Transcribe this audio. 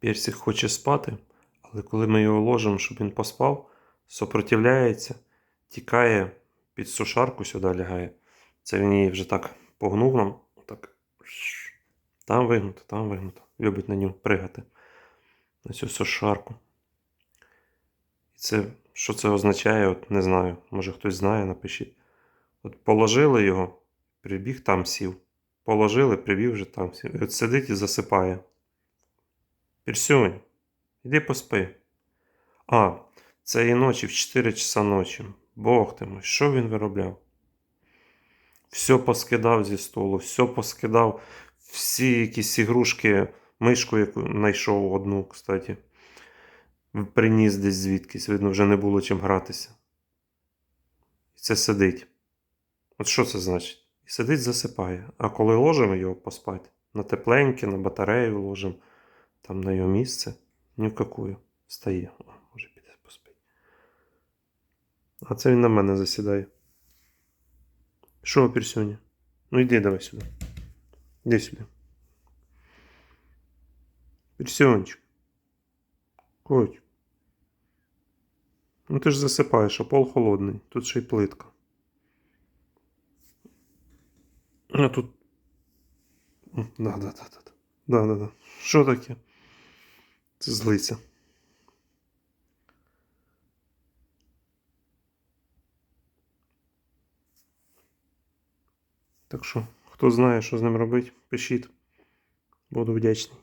Персик хоче спати, але коли ми його ложимо, щоб він поспав, сопротивляється, тікає під сушарку сюди лягає. Це він її вже так погнув нам. Так. Там вигнуто, там вигнуто. Любить на нього пригати. На цю сушарку. І це, що це означає, от не знаю. Може хтось знає, напишіть. От положили його, прибіг там сів. Положили, прибіг вже там сів. І от сидить і засипає. Пірсюнь, іди поспи. А, цієї ночі в 4 часа ночі. Бог ти мой, що він виробляв? Все поскидав зі столу, все поскидав, всі якісь ігрушки, мишку, яку знайшов одну, кстати. Приніс десь звідкись, видно, вже не було чим гратися. І це сидить. От що це значить? І сидить, засипає. А коли ложимо його поспати, на тепленьке, на батарею ложимо, там на його місце, ні в какую. Встає. О, може піде поспить. А це він на мене засідає. Що, Пірсюня? Ну йди давай сюди. Іди сюди. Пірсюнчик. Коть. Ну ти ж засипаєш, а пол холодний. Тут ще й плитка. А тут. М, Да, да, да, да. да. Да, да, да. Що таке? Це злиться. Так що, хто знає, що з ним робити, пишіть. Буду вдячний.